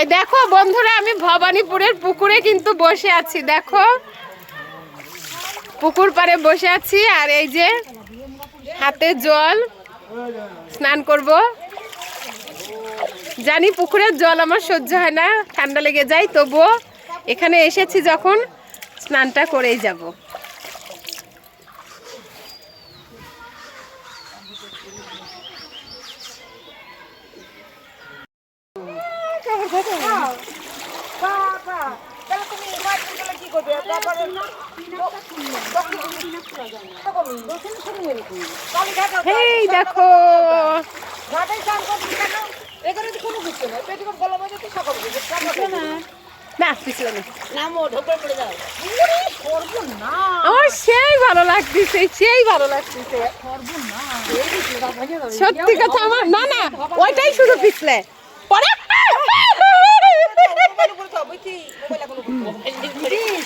এই দেখো বন্ধুরা, আমি ভবানীপুরের পুকুরে কিন্তু বসে আছি, দেখো। পুকুর পাড়ে বসে আছি, আর এই যে হাতে জল স্নান করব। জানি পুকুরের জল আমার সহ্য হয় না, ঠান্ডা লেগে যায়, তবুও এখানে এসেছি যখন স্নানটা করেই যাব বাবা তাহলে তুমি মাছ গেলে কি করবে তারপরে এই দেখো ঘাটে স্নান করবি কেন এখানে তো কোনো কিছু নেই পেটিকোট গলা বাজে তো সকাল না না পিছলে না নামো ঢোকে পড়ে যাও করব? না আমার সেই ভালো লাগতেছে সেই ভালো লাগতেছে। সত্যি কথা আমার না না ওইটাই শুধু পিছলে। পরে মোবাইল উপরে তো বুঝছি মোবাইল এখন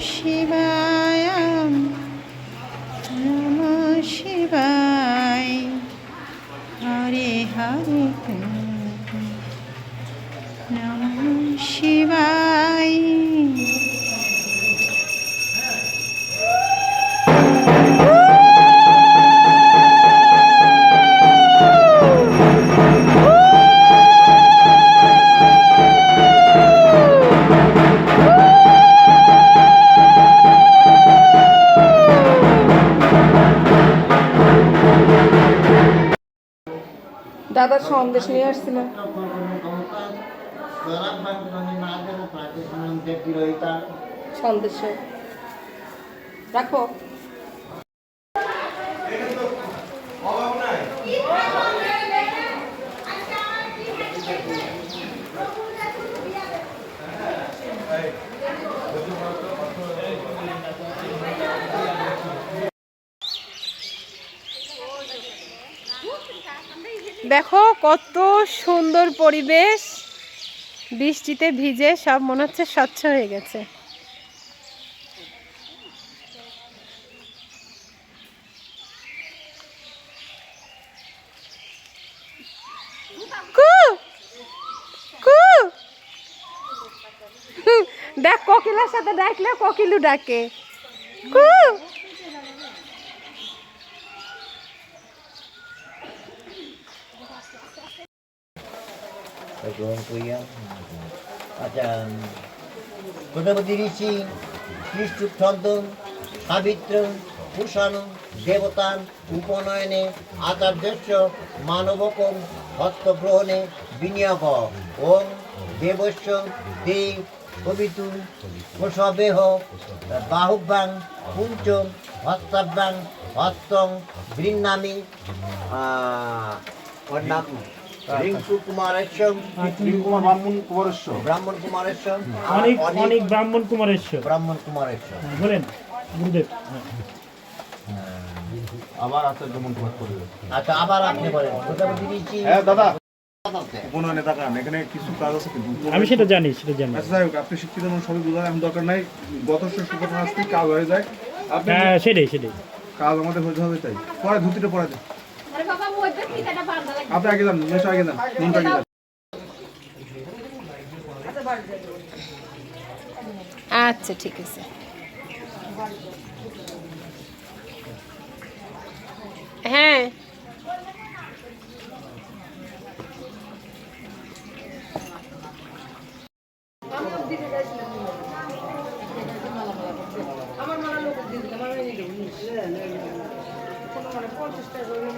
শিবায় দাদা সন্দেশ নিয়ে আসছি না সন্দেশ। রাখো। দেখো কত সুন্দর পরিবেশ। বৃষ্টিতে ভিজে সব মনে হচ্ছে স্বচ্ছ হয়ে গেছে। দেখ, কোকিলের সাথে ডাকলে কোকিলু ডাকে। কু! গ্রহণ করিয়া আচ্ছা প্রজাপতি ঋষি কৃষ্ণ ছন্দ সাবিত্র ভূষণ দেবতান উপনয়নে আচার্যস্য মানবকম হস্তগ্রহণে বিনিয়োগ ওম দেবস্য দে কবিতু প্রসবেহ বাহুব্যাং পুঞ্চ হস্তাভ্যাং হস্তং বৃন্নামি ওর নাম রিঙ্কু কুমারেশ্ব কুমার ব্রাহ্মণ কুমারেশ্বর। ব্রাহ্মণ কুমারেশ্ব অনেক অনেক ব্রাহ্মণ কুমারেশ্বর। ব্রাহ্মণ কুমারেশ্ব বলেন গুরুদেব। আবার আচার্য করবে আচ্ছা আবার আপনি বলেন। হ্যাঁ দাদা। উপনয়নে তাকান এখানে কিছু কাজ আছে কিন্তু। আমি সেটা জানি সেটা জানি। আচ্ছা যাই হোক আপনি শিক্ষিত মানুষ সবই বোঝার এখন দরকার নাই। গত আসতে কাজ হয়ে যায়। হ্যাঁ সেটাই সেটাই। কাজ আমাদের হতে হবে তাই। পরে ধুতিটা পরে দেন। আপনি আগে যান মেশো আগে যান মনটা আগে যান আচ্ছা ঠিক আছে। হ্যাঁ। আমার মারা লোক দিয়ে দিলাম আমি নিয়ে দেবো পঞ্চাশ টাকা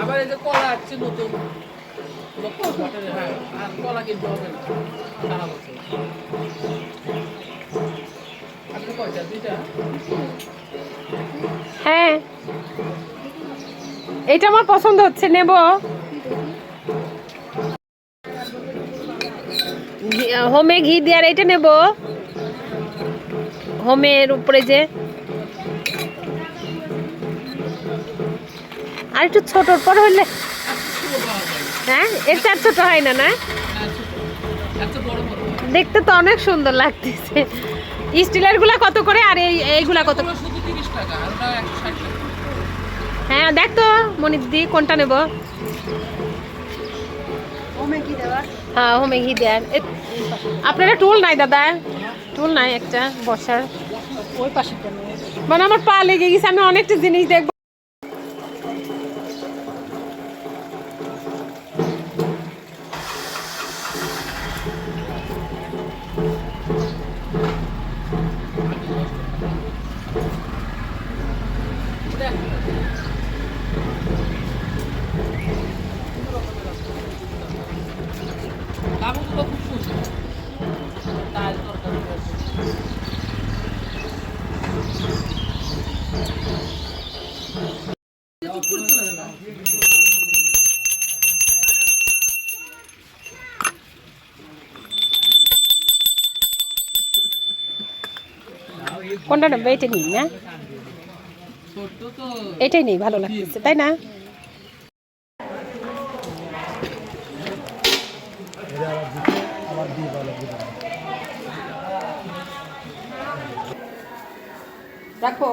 আবার এই যে কলা আসছে নতুন। কলা কিনতে হবে না সারা বছর। হ্যাঁ। এটা আমার পছন্দ হচ্ছে, নেব। হোমে ঘি দেওয়ার এটা নেব। হোমের উপরে যে। আর একটু ছোটর পর হলে হ্যাঁ এর চার ছোট হয় না না? দেখতে তো অনেক সুন্দর লাগতেছে। স্টিলেরগুলা কত করে আর এই এইগুলা কত? হ্যাঁ দেখ তো মনির দি কোনটা নেব? হ্যাঁ হোমে ঘি দেন। আপনারা টুল নাই দাদা? টুল নাই একটা বসার। ওই পাশে মানে আমার পা লেগে গেছে আমি অনেকটা জিনিস দেখব। কোনটা নেব এটা নিই না ছোট্ট তো এটাই নেই ভালো লাগতেছে তাই না রাখো